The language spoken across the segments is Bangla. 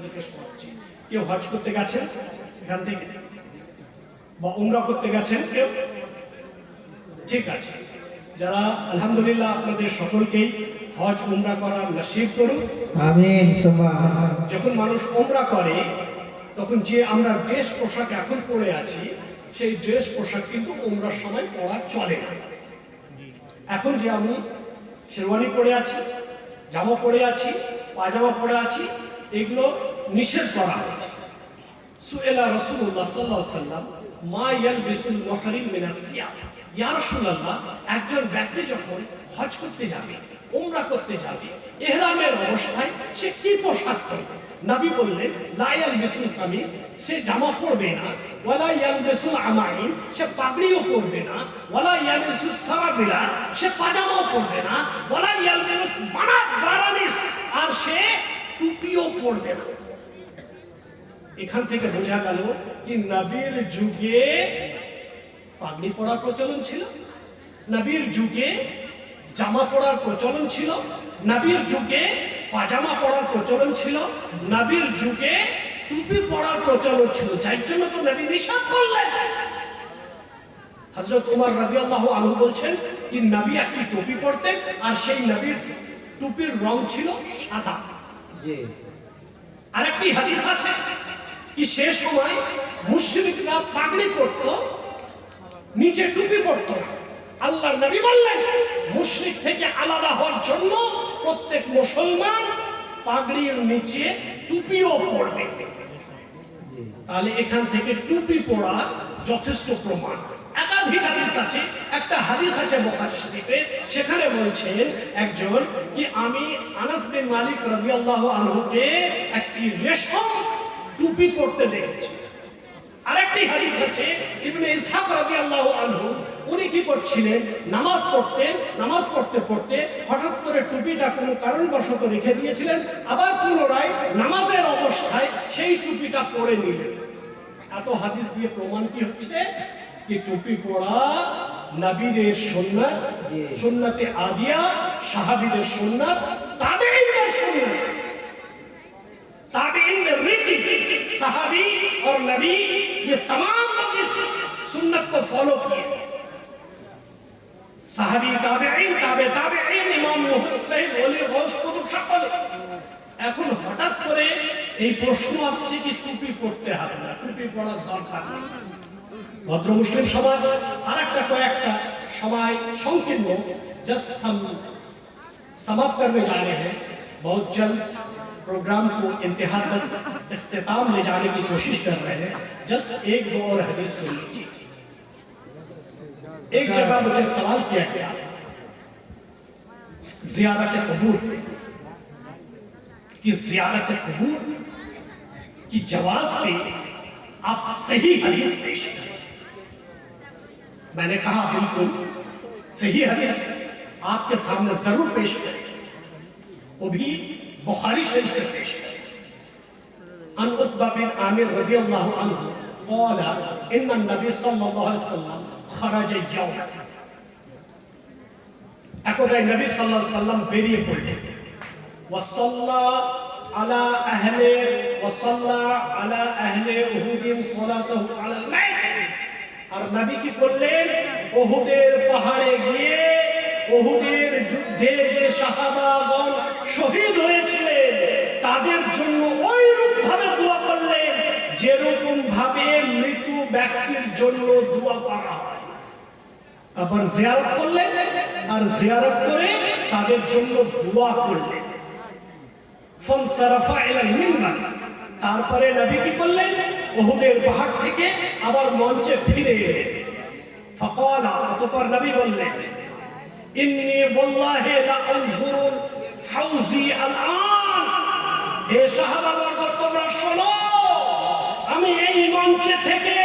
আপনাদের কেউ হজ করতে গেছেন এখান থেকে বা উমরা করতে গেছেন কেউ? ঠিক আছে। যারা আলহামদুলিল্লাহ আপনাদের সকলকেই হজ উমরা করার নসিব করুন। আমিন যখন মানুষ ওমরা করে তখন যে আমরা ড্রেস পোশাক এখন পরে আছি সেই ড্রেস পোশাক কিন্তু ওমরার সময় পরা চলে না। এখন যে আমি শেরওয়ানি পরে আছি জামা পরে আছি পাজামা পরে আছি এগুলো নিষেধ করা হয়েছে। সুয়েলা রসুল্লাহ সাল্লাহ সাল্লাম, মা ইয়াল বিসুল মহরিম মিনাসিয়া ইয়া রাসূলুল্লাহ, একজন ব্যক্তি যখন হজ করতে যাবে, উমরা করতে যাবে ইহরামের অবস্থায় সে কি পোশাক পরবে? নবী বললেন লায়াল বিসুল কামিজ, সে জামা পরবে না। ওয়ালা ইয়াল বিসুল আমাইন, সে পাগড়িও পরবে না। ওয়ালা ইয়াল বিসুল সারাবিলা, সে পাজামাও পরবে না। ওয়ালা ইয়াল বিসুল বারানিস, আর সে টুপিও পরবে না। এখান থেকে বোঝা গেল কি নবীর যুগে পাগড়ি পরার প্রচলন ছিল নবীর যুগে জামা পরার প্রচলন ছিল নবীর যুগে পাজামা পরার প্রচলন ছিল নবীর যুগে টুপি পরার প্রচলন ছিল যার জন্য তো নবী নিষেধ করলেন। হযরত উমর আল্লাহ আনহু বলছেন কি নবী একটি টুপি পরতেন আর সেই নবীর টুপির রং ছিল সাদা। আরেকটি হাদিস আছে কি সে সময় মুশরিকরা পাগড়ি পরত, নিচে টুপি পরত। না আল্লাহর নবী বললেন, মুশরিক থেকে আলাদা হওয়ার জন্য প্রত্যেক মুসলমান পাগড়ির নিচে টুপিও পরবে। জি তাহলে এখান থেকে টুপি পড়ার যথেষ্ট প্রমাণ। একাধিক হাদিস আছে, একটা হাদিস আছে বুখারী শরীফে, সেখানে বলছেন একজন কি আমি আনাস বিন মালিক রাদিয়াল্লাহু আনহুকে একটি রেশম টুপি পড়তে দেখেছি। আরেকটি হাদিস আছে ইবনে ইসহাক রাদিয়াল্লাহু আনহু উনি কি করছিলেন? নামাজ পড়তেন নামাজ পড়তে পড়তে হঠাৎ করে টুপিটা কোনো কারণবশত রেখে দিয়েছিলেন আবার পুনরায় নামাজের অবস্থায় সেই টুপিটা পরে নিলেন। এত হাদিস দিয়ে প্রমাণ কি হচ্ছে? কি টুপি পড়া নবীদের সুন্নাত। সুন্নতে আদিয়া সাহাবীদের সুন্নাত তাবেঈনদের সুন্নাত। ताबीन रीति सहाबी और नबी ये तमाम लोग इस सुन्नत को फॉलो किए সাহাবি তাবেঈন তাবে তাবেঈন ইমাম মুহদ্দিস ওলি গৌস কুতুব সকলে এখন হঠাৎ করে এই প্রশ্ন আসছে কি টুপি পড়তে হবে না টুপি পড়ার দরকার নেই ভদ্র মুসলিম সমাজ আর একটা কয়েকটা সময় সংকীর্ণ জাস্ট हम समाप्त करने जा रहे हैं बहुत जल्द پروگرام کو انتہا تک اختتام لے جانے کی کوشش کر رہے ہیں۔ جس ایک دو اور حدیث سن لیجیے۔ ایک جگہ مجھے سوال کیا گیا۔ زیارت قبور کہ زیارت قبور کی جواز پہ آپ صحیح حدیث پیش کریں۔ میں نے کہا، بالکل صحیح حدیث آپ کے سامنے ضرور پیش کریں۔ وہ بھی বুখারী শরীফে পেশ। عن عتبة بن عامر رضي الله عنه قال إن النبي صلى الله عليه وسلم خرج একদাই নবী সাল্লাল্লাহু সাল্লাম বেরিয়ে পড়লেন। ওয়াসাল্লা আলা আহলে ওয়াসাল্লা আলা আহলে উহুদিন সালাতাহু আলাল মাইত। আর নবী কি করলেন? উহুদের পাহাড়ে গিয়ে উহুদের যুদ্ধে যে সাহাবাগণ শহীদ হয়েছিলেন, তাদের জন্য ওই রূপ ভাবে দোয়া করলেন যেরকম ভাবে মৃত্যু ব্যক্তির জন্য দোয়া করা আবার জিয়ারত করলেন, আর জিয়ারত করে তাদের জন্য দোয়া করলেন। ফনসারাফা ইলাল মিম্বার। তারপরে নবী কি করলেন? ওহুদের পাহাড় থেকে আবার মঞ্চে ফিরে এলেন। ফাকালা, অতঃপর নবী বললেন ইন্নি বল্লাহে লা আনজুরু হাউজি আল আন হে সাহাবাবর্গ তোমরা শোনো আমি এই মঞ্চে থেকে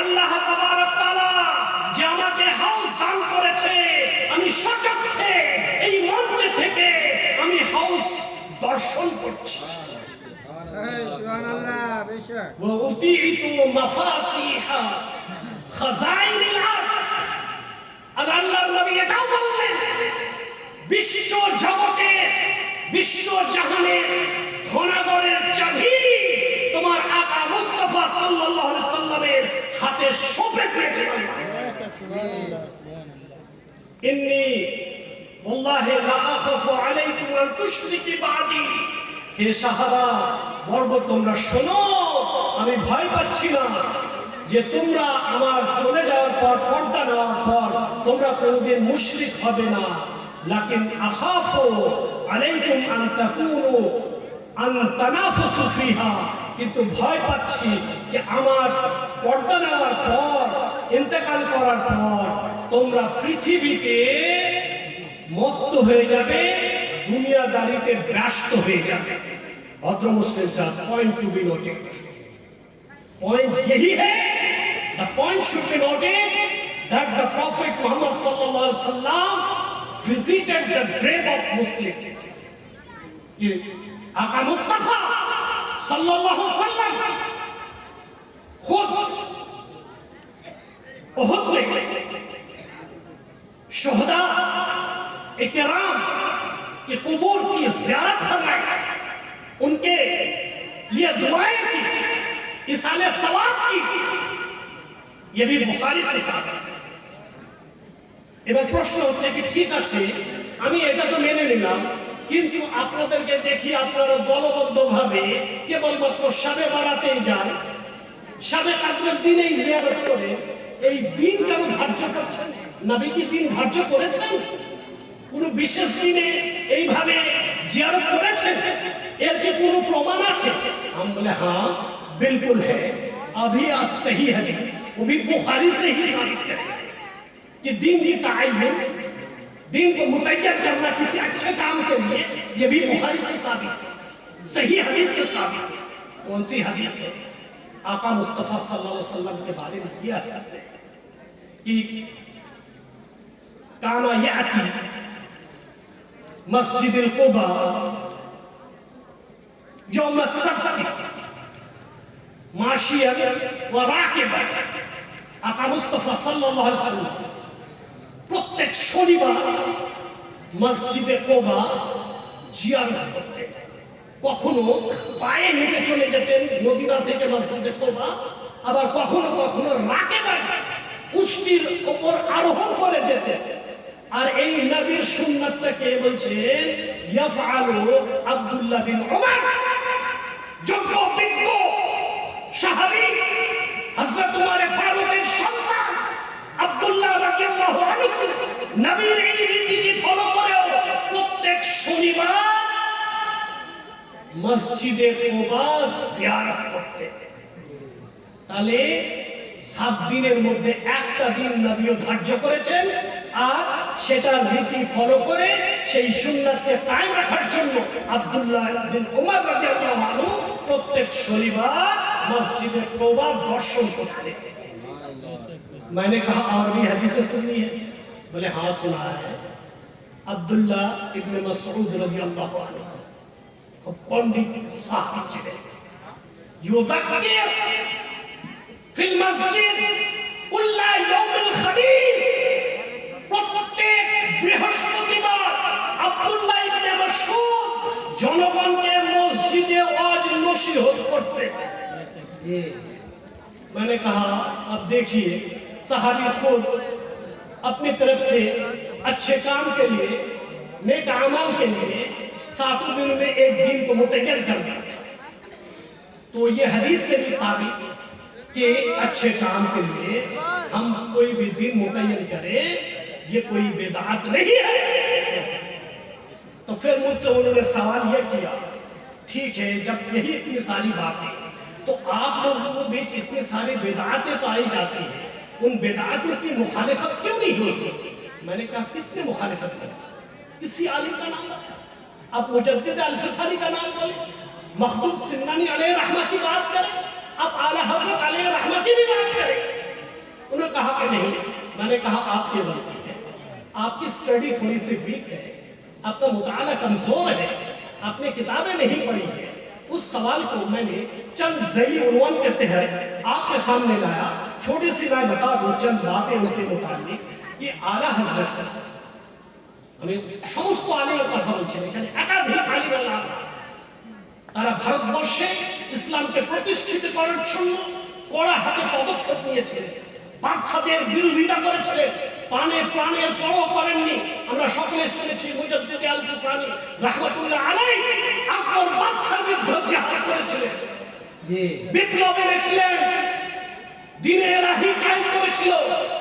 আল্লাহ তাবারক তাআলা যে আমাকে হাউস দান করেছে আমি সচক্ষে এই মঞ্চে থেকে আমি হাউস দর্শন করছি। সুবহানাল্লাহ বেশক ওয়া উতিতু মাফাতিহা আরদ। হে সাহাবা বর্গ তোমরা শোনো, আমি ভয় পাচ্ছি না যে তোমরা আমার চলে যাওয়ার পর, পর্দা নেওয়ার পর তোমরা কোনোদিন মুশরিক হবে না লাকিন আখাফু আলাইকুম আন তাকুনু আন তানাফুসু ফিহা কিন্তু ভয় পাচ্ছি যে আমার পর্দা নেওয়ার পর ইন্তেকাল করার পর তোমরা পৃথিবীতে মত্ত হয়ে যাবে দুনিয়াদারিতে ব্যস্ত হয়ে যাবে ভদ্র মুসলিম church point to be noted point यही है the point should be noted that the Prophet Muhammad sallallahu alaihi wasallam visited the grave of Muslims. یہ آقا مصطفیٰ صلی اللہ علیہ وسلم خود احد میں شہداء اکرام کی قبور کی زیارت فرمائے ان کے یہ دعائیں کی اصال ثواب کی یہ بھی بخاری سے ثابت ہے এবার প্রশ্ন হচ্ছে কি ঠিক আছে আমি এটা তো মেনে নিলাম কিন্তু আপনাদেরকে দেখি আপনারা দলবদ্ধভাবে কেবলমাত্র সাবে বাড়াতেই যান সাবে কাতরের দিনেই জিয়ারত করে এই দিন কেন ধার্য করছেন নবী কি দিন ধার্য করেছেন কোন বিশেষ দিনে এইভাবে জিয়ারত করেছেন এর কি কোনো প্রমাণ আছে हम बोले हाँ बिल्कुल है अभी आज सही हदीस वो भी बुखारी से ही साबित کہ دین کی تعین، دین کو متعین کرنا کسی اچھے کام کے لیے، یہ بھی بخاری سے ثابت ہے۔ صحیح حدیث سے ثابت ہے۔ کون سی حدیث سے آقا مصطفیٰ صلی اللہ علیہ وسلم کے بارے میں کیا حدیث ہے کہ کانا یعتی مسجد القبا، جو مسجد معاشیت و راکبہ آقا مصطفیٰ صلی اللہ علیہ وسلم প্রত্যেক শনিবার মসজিদে কোবা জিয়ারত করতেন কখনো পায়ে হেঁটে চলে যেতেন মদিনা থেকে মসজিদে কোবা, আবার কখনো কখনো রাকে উষ্টির ওপর আরোহণ করে যেতেন। আর এই নবীর সুন্নাতটা কে বলছেন ইয়াফআলু আব্দুল্লাহ বিন ওমর যোগ্য বিজ্ঞ সাহাবী হযরত উমর ফারুকের সন্তান আব্দুল্লাহ নবীর এই ফলো করেও প্রত্যেক শনিবার মসজিদে তাহলে সাত দিনের মধ্যে একটা দিন নবীও ধার্য করেছেন আর সেটার রীতি ফলো করে সেই সুন্নাতকে কায়েম রাখার জন্য আব্দুল্লাহ প্রত্যেক শনিবার মসজিদে কোবা দর্শন করতে मैंने कहा और भी हदीसें सुननी है बोले हाँ सुना है अब्दुल्ला इब्न मसऊद रजी अल्लाह तो पंडित साहब चिड़े युवकर फिल मस्जिद উল্লা ইয়াউমুল খবীস প্রত্যেক বৃহস্পতিবার আব্দুল্লাহ ইবনে মাসউদ জনগণকে মসজিদে ওয়াজ নসিহত করতে मैंने कहा अब देखिए صحابی خود اپنی طرف سے اچھے کام کے لیے، نیک عمل کے لیے ساتوں دنوں میں ایک دن کو متعین کر دیا تو یہ حدیث سے بھی ثابت کہ اچھے کام کے لیے ہم کوئی بھی دن متعین کریں، یہ کوئی بدعت نہیں ہے۔ تو پھر مجھ سے انہوں نے سوال یہ کیا، ٹھیک ہے، جب یہی اتنی ساری باتیں، تو آپ لوگوں کے بیچ اتنی ساری بدعاتیں پائی جاتی ہیں۔ ان بیداروں کی مخالفت کیوں نہیں ہوئی؟ میں نے کہا، کس نے مخالفت کی؟ کسی عالم کا نام بتا آپ مجدد الفسانی کا نام بولے۔ مخدوب سنانی علیہ رحمہ کی بات کریں آپ اعلیٰ حضرت علیہ رحمہ کی بھی بات کریں انہوں نے کہا کہ نہیں، میں نے کہا، آپ کی غلطی ہے۔ آپ کی سٹڈی تھوڑی سی ویک ہے۔ آپ کا مطالعہ کمزور ہے۔ آپ نے کتابیں نہیں پڑھی ہیں۔ اس سوال کو میں نے چند ذیلی عنوان کے تحر آپ کے سامنے لایا۔ छोटी सी मैं बता दूं चंद बातें उनके मुताबिक कि आला हजरत আমি সমস্ত আলিমের কথা বলছি না, এখানে একাধিক আলিমের নাম তারা ভারতবর্ষে ইসলামকে প্রতিষ্ঠিত করার জন্য কড়া হাতে পদক্ষেপ নিয়েছে বাদশাদের বিরোধিতা করেছিলেন পানে প্রাণের পরও করেননি আমরা সকলে শুনেছি মুজাদ্দিদ আল তুসানি রহমতুল্লাহ আলাই আকবর বাদশার বিরুদ্ধে জিহাদ করেছিলেন জি বিপ্লব এনেছিলেন دین الہی قائم کرے چھلو جا করেছিল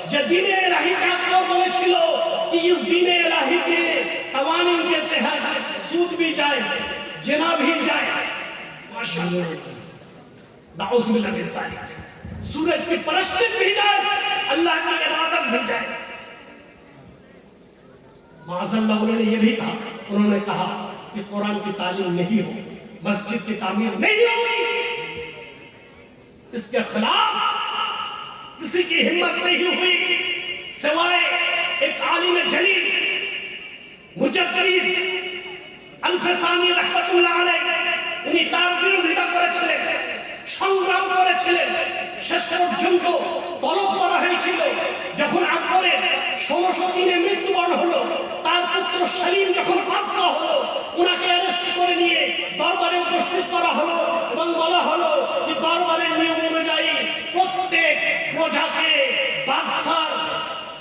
যে দিনে এলাহি কায়েম چھلو کہ اس دین الہی کے قوانین کے تحت سود بھی جائز، جنا بھی جائز۔ ماشاءاللہ۔ دعوز باللہ من سائے سورج کی پرستش بھی جائز، اللہ کی عبادت بھی جائز۔ معاذ اللہ انہوں نے یہ بھی کہا، انہوں نے کہا کہ قرآن کی تعلیم نہیں ہو، مسجد کی تعمیر نہیں ہوگی۔ اس کے خلاف किसी की हिम्मत नहीं हुई सिवाय एक आलिम जलील মুজাদ্দিদ আলফেসানি রহমাতুল্লাহ আলাইহি উনি তার বিরোধিতা করেছিলেন সংগ্রাম করেছিলেন শেষ পর্যন্ত তলব করা হয়েছিল যখন আকবরের ষোলোশো তিনে মৃত্যুবরণ হলো তার পুত্র সেলিম যখন বাদশাহ হলো ওনাকে অ্যারেস্ট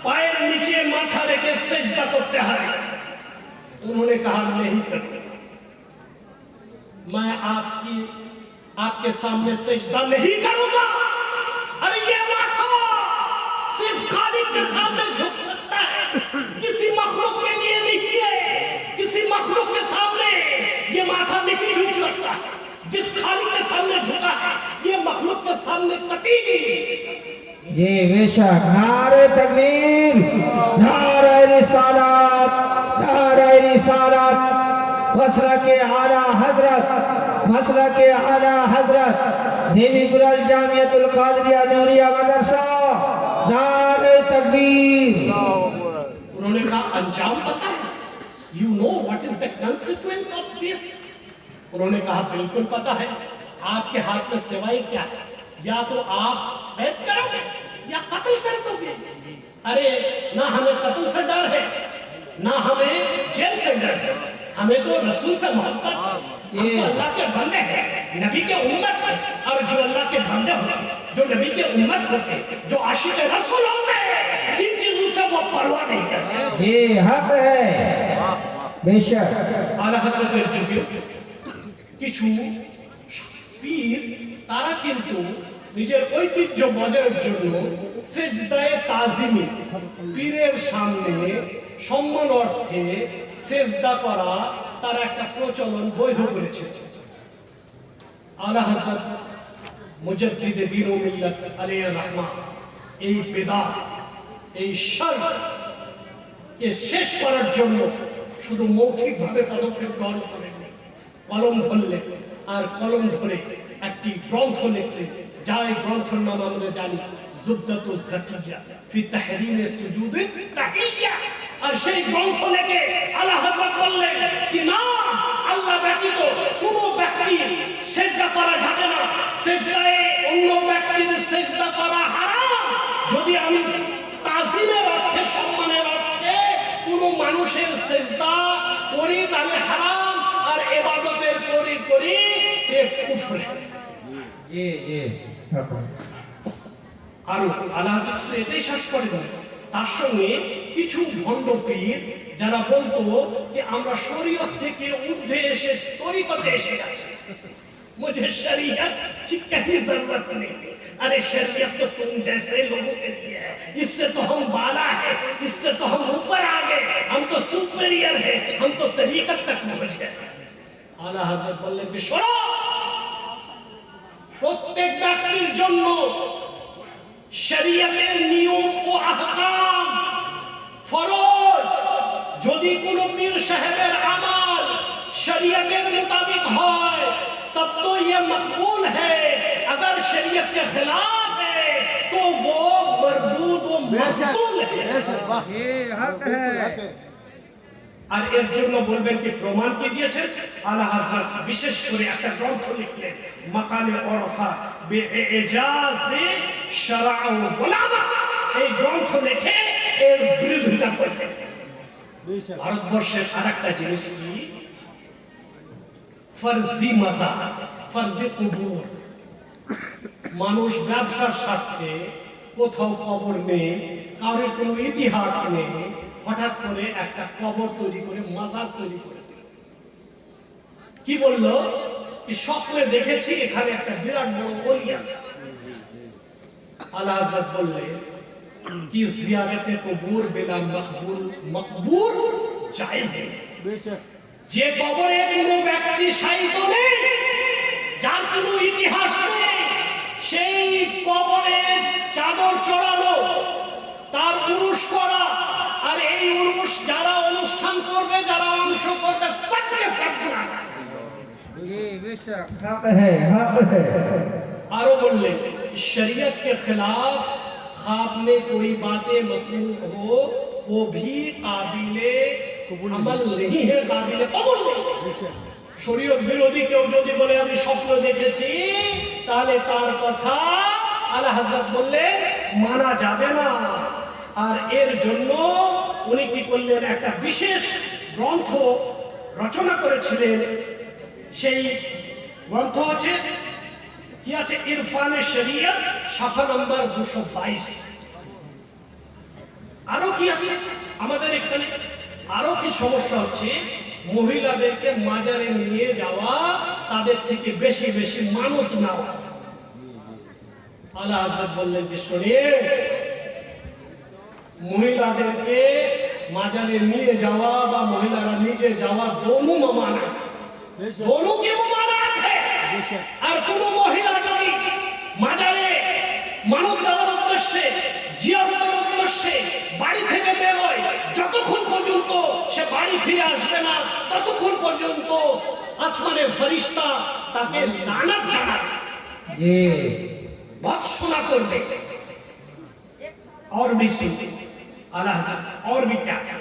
پائر نیچے ماتھا রেখে سجدہ کو تہارے انہوں نے کہا نہیں کروں میں آپ کی آپ کے سامنے سجدہ نہیں کروں گا ارے یہ ماتھا صرف خالق کے سامنے جھک سکتا ہے کسی مخلوق کے لیے نہیں کیے کسی مخلوق کے سامنے یہ ماتھا نہیں جھک سکتا جس خالق کے سامنے جھک یہ مخلوق کے سامنے کٹی گئی۔ جی بے نعرہ تکبیر نعرہ رسالات نعرہ رسالات مسرہ کے عالی حضرت مسرہ کے عالی حضرت دیوی پورا جامعۃ القادریہ نوریہ مدرسہ نعرہ تکبیر۔ انہوں نے کہا انجام پتہ ہے۔ You know what is the consequence of this? انہوں نے کہا بلکل پتہ ہے۔ آپ کے ہاتھ میں سوائی کیا ہے؟ یا تو آپ بیت کرو گے یا قتل کر دو گے؟ ارے نہ ہمیں قتل سے ڈر ہے نہ ہمیں جیل سے ڈر ہے۔ ہمیں تو رسول سے محبت ہے۔ ہم تو اللہ کے بندے ہیں نبی کے امت ہیں۔ اور جو اللہ کے بندے ہوتے ہیں جو نبی کے امت ہوتے ہیں جو عاشق رسول ہوتے ہیں ان چیزوں سے وہ پرواہ نہیں کرتے۔ یہ حق ہے۔ بے شک۔ اعلی حضرت جبیو کچھ পীর তারা কিন্তু নিজের ঐতিহ্য বজায়ের জন্য সেজদায়ে তাজিমি। পীরের সামনে সম্মান অর্থে সেজদা করা তারা একটা প্রচলন বৈধ করেছে। আলা হযরত মুজাদ্দিদে দ্বীন ও মিল্লাত আলাইহির রহমা এই বেদাত এই কে শেষ করার জন্য শুধু মৌখিকভাবে পদক্ষেপ গ্রহণ করেননি, কলম ধরলেন। আর কলম ধরে, একটি গ্রন্থ লিখলেন যা এই গ্রন্থের নাম আমরা জানি জাকিয়া, ফি সুজুদে আর সেই গ্রন্থ লিখে আল্লাহ বললেন কি, না, আল্লাহ ব্যতীত ব্যক্তি সেজদা করা যাবে না। সেজদায় অন্য ব্যক্তির সেজদা করা হারাম। যদি আমি তাজিমের অর্থে, সম্মানের অর্থে কোন মানুষের সেজদা করি, তাহলে হারাম। করি করি সে কুফরে जी जी हक है। আরো আল্লাহ শুধু এটাই শেষ করে না তার সঙ্গে কিছু ভণ্ড পীর যারা বলতো যে আমরা শরীয়ত থেকে ঊর্ধ্বে এসে তরিকতে এসে গেছি मुझे शरीयत की कहीं जरूरत नहीं है अरे शरीयत तो तुम जैसे लोगों के लिए है इससे तो हम बाला है इससे तो हम ऊपर आ गए हम तो सुपीरियर है हम तो तरीकत तक पहुंच गए আলা হাজার বললেন বেশরা প্রত্যেক ব্যক্তির জন্য শরীয়তের নিয়ম ও আহকাম ফরজ। যদি কোনো পীর সাহেবের আমাল شریعت مطابق ہے تب تو یہ مقبول ہے اگر شریعت کے خلاف ہے تو وہ مردود و محصول ہے۔ আর এর জন্য বলবেন কি প্রমাণ কি দিয়েছেন? আলা হযরত বিশেষ করে একটা গ্রন্থ লিখলেন, মাকালে ওরফা বে এজাজে শরআ ও উলামা এই গ্রন্থ লিখে এর বিরোধিতা করলেন। ভারতবর্ষের আরেকটা জিনিস কি? ফরজি মজা ফরজি কুবুর। মানুষ ব্যবসার স্বার্থে কোথাও কবর নেই, কারোর কোনো ইতিহাস নেই হঠাৎ করে একটা কবর তৈরি করে, মাজার তৈরি করে কি বলল? স্বপ্নে দেখেছি এখানে একটা বিরাট বড় ওই আছে। আল্লাহ আজাদ কি জিয়ারতে কবুর বেলা মকবুল মকবুল জায়েজ যে কবরে কোনো ব্যক্তি সাহিত নেই, যার কোনো ইতিহাস নেই, সেই কবরে চাদর চড়ানো, তার পুরুষ করা আর এই উরুষ যারা অনুষ্ঠান করবে যারা অংশ করবে সবকে সব গুনাহ। जी बेशक हक है हक है आरो बोलने शरीयत के खिलाफ ख्वाब में कोई बातें मसनू हो वो भी काबिले अमल नहीं है काबिले कबूल नहीं बेशक শরীয়ত বিরোধী কেউ যদি বলে আমি স্বপ্ন দেখেছি তাহলে তার কথা আল্লাহ হাজরত বললেন মানা যাবে না আর এর জন্য উনি কি করলেন? একটা বিশেষ গ্রন্থ রচনা করেছিলেন। সেই গ্রন্থ হচ্ছে, কি আছে? ইরফানে শরিয়ত, শাখা নম্বর দুশো বাইশ। আরও কি আছে? আমাদের এখানে আরও কি সমস্যা হচ্ছে? মহিলাদেরকে মাজারে নিয়ে যাওয়া তাদের থেকে বেশি বেশি মানত নেওয়া। আল্লাহ বললেন যে শোনে মহিলাদেরকে মাজারে নিয়ে যাওয়া বা মহিলারা নিজে যাওয়া দোনো মানা बेशक দোনো কে মানাত হ্যায় बेशक আর কোন মহিলা যদি মাজারে মানব দেওয়ার উদ্দেশ্যে জিয়ারতের উদ্দেশ্যে বাড়ি থেকে বেরোয় যতক্ষণ পর্যন্ত সে বাড়ি ফিরে আসবে না ততক্ষণ পর্যন্ত আসমানের ফরিস্তা তাকে লানাত জানাবে जी ভৎসনা করবে और भी सुन اعلیٰ حضرت اور بھی کیا کیا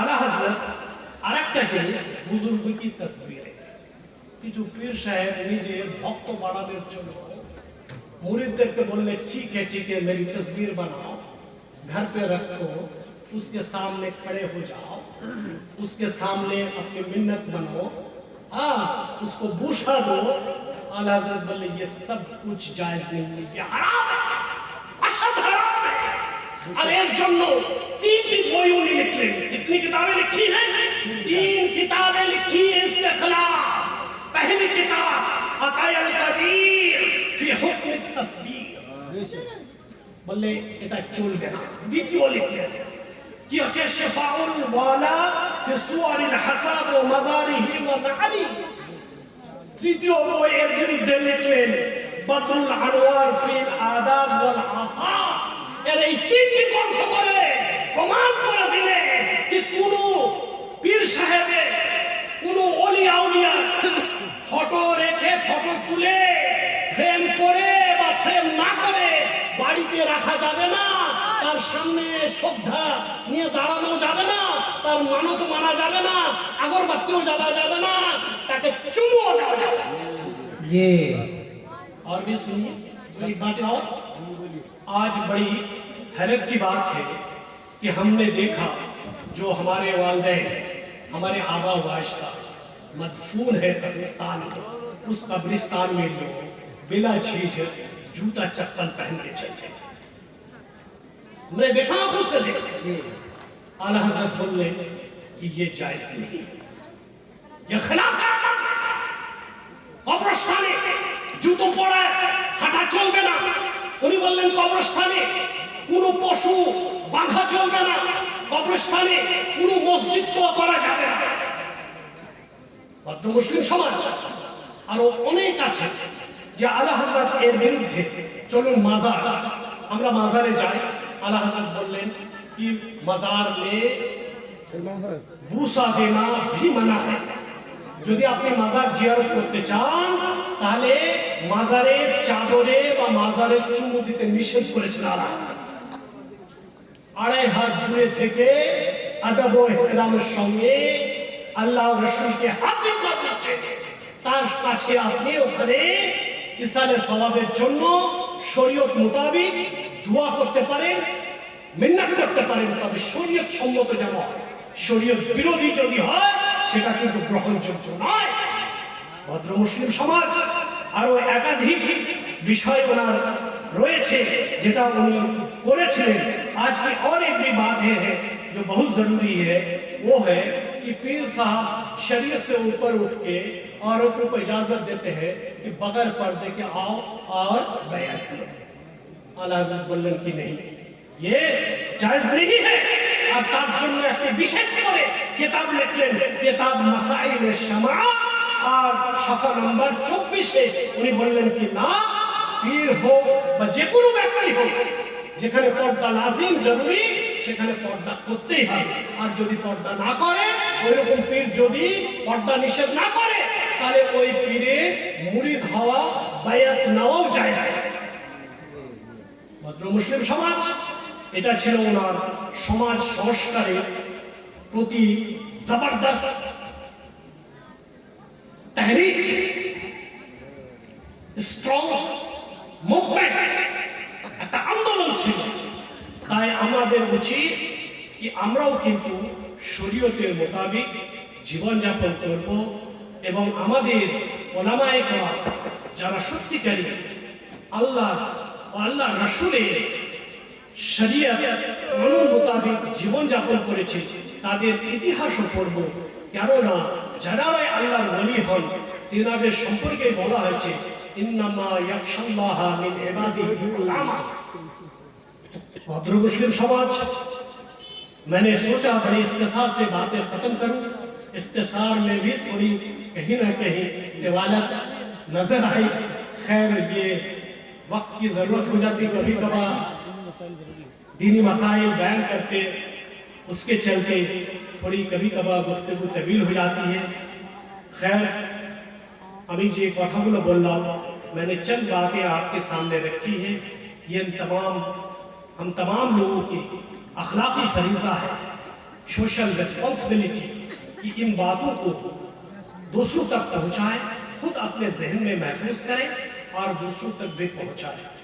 اعلیٰ حضرت اراکٹا چیز بزرگ کی تصویر ہے কিছু পীর সাহেব নিজে ভক্ত বানানোর জন্য মুরিদদেরকে বললে، ঠিক ہے ঠিক ہے میری تصویر بناؤ گھر پہ رکھو اس کے سامنے کھڑے ہو جاؤ اس کے سامنے اپنی منت بناؤ ہاں اس کو بوشا دو اعلی حضرت بولے یہ سب کچھ جائز نہیں ہے، یہ حرام ہے और এর জন্য তিনটি বই উনি লিখলেন कितनी किताबें लिखी हैं तीन किताबें लिखी है इसके खिलाफ पहली किताब अकायल कदीर फी हुक्म तस्वीर बेशक বললে এটা চলবে না দ্বিতীয় লিখলেন কি হচ্ছে শেফাউল ওয়ালা ফি সুয়ারিল হাসাব ওয়া মাদারিহি ওয়া মাআনি তৃতীয় বই এর বিরুদ্ধে লিখলেন বদরুল আনোয়ার ফিল আদাব ওয়াল আফাক এর এই তিনটি গ্রন্থ করে প্রমাণ করে দিলে যে কোন পীর সাহেবের কোন অলি আউলিয়া ফটো রেখে ফটো তুলে ফ্রেম করে বা ফ্রেম না করে বাড়িতে রাখা যাবে না তার সামনে শ্রদ্ধা নিয়ে দাঁড়ানো যাবে না তার মানত মানা যাবে না আগরবাতিও জ্বালা যাবে না তাকে চুমুও দেওয়া যাবে না। जी और भी सुनिए एक बात और آج بڑی حیرت کی بات ہے کہ ہم نے دیکھا جو ہمارے والدین ہمارے آبا و آشتہ مدفون ہے قبرستان میں اس قبرستان میں لوگ بلا چھیج جوتا چپل پہن کے چلتے ہیں۔ میں دیکھا آپ اس سے دیکھا۔ جی۔ اعلیٰ حضرت بولنے کہ یہ جائز نہیں ہے۔ یہ خلاف ہے قبرستان جوتوں پوڑا ہے ہٹا چل بنا উনি বললেন কবরস্থানে কোনো পশু বাঁধা চলবে না। কবরস্থানে কোনো মসজিদ তো করা যাবে না। ভদ্র মুসলিম সমাজ আরও অনেক আছে যে আলা হাজরাত এর বিরুদ্ধে চলুন মাজার। আমরা মাজারে যাই। আলা হাজরাত বললেন কি মাজার মে বুসা দেনা ভি মানা হয় যদি আপনি মাজার জিয়ারত করতে চান, তাহলে মাজারের চাদরে বা মাজারের চুমু দিতে নিষেধ করেছেন আল্লাহ আড়াই হাত দূরে থেকে আদব ও ইহতরামের সঙ্গে আল্লাহ রসুলকে হাজির নাজির তার কাছে আপনি ওখানে ইসালে সওয়াবের জন্য শরীয়ত মোতাবিক দোয়া করতে পারেন, মিন্নাত করতে পারেন, তবে শরীয়ত সম্মত যেন। শরীয়ত বিরোধী যদি হয় সেটা কিন্তু গ্রহণযোগ্য নয়। ভদ্র মুসলিম সমাজ আরো একাধিক বিষয় ওনার রয়েছে، যেটা উনি করেছিলেন। আজকে অনেক ایک بھی بات یہ ہے جو وہ ہے کہ پیر صاحب شریعت سے اوپر اٹھ کے عورتوں کو اجازت دیتے ہیں کہ بغیر پردے کے آؤ اور بیعت کرو۔ حضرت بلن کی نہیں، یہ جائز نہیں ہے۔ আর তার জন্য একটি বিশেষ করে কেতাব লিখলেন কেতাব মাসাইলের শামা, আর সাফা নাম্বার চব্বিশে উনি বললেন কি, না, পীর হোক বা যে কোনো ব্যক্তি হোক, যেখানে পর্দা লাজিম, জরুরি, সেখানে পর্দা করতেই হবে। আর যদি পর্দা না করে ওই রকম পীর যদি পর্দা নিষেধ না করে, তাহলে ওই পীরের মুরিদ হওয়া, বায়াত নেওয়াও জায়েজ। ভদ্র মুসলিম সমাজ এটা ছিল ওনার সমাজ সংস্কারের প্রতি জবরদস্ত স্ট্রং মুভমেন্ট একটা আন্দোলন ছিল। তাই আমাদের উচিত কি আমরাও কিন্তু শরীয়তের মোতাবিক জীবনযাপন করব এবং আমাদের ওলামায়ে করা যারা সত্যিকারী আল্লাহ আল্লাহ রসুলের শরিয়ত কানুন মোতাবেক জীবনযাপন করেছে তাদের ইতিহাসও পড়ব কেননা যারাই আল্লাহর ওলি হন তেনাদের সম্পর্কে বলা হয়েছে ইন্নামা ইয়াকশাল্লাহ মিন ইবাদিহি উলামা भद्र मुस्लिम समाज मैंने सोचा बड़ी इख्तिसार से बातें खत्म करूं इख्तिसार में भी थोड़ी कहीं ना कहीं दिवालत नजर आई खैर ये वक्त की जरूरत हो जाती कभी कभार دینی مسائل بیان کرتے، اس کے چلتے تھوڑی کبھی کبھار گفتگو طویل ہو جاتی ہے۔ خیر، ابھی جی ایک وقت بولنا میں نے چند باتیں آپ کے سامنے رکھی ہیں۔ یہ ان تمام، ہم تمام لوگوں کی اخلاقی فریضہ ہے۔ سوشل ریسپانسبلٹی کہ ان باتوں کو دوسروں تک پہنچائیں، خود اپنے ذہن میں محفوظ کریں اور دوسروں تک بھی پہنچائیں۔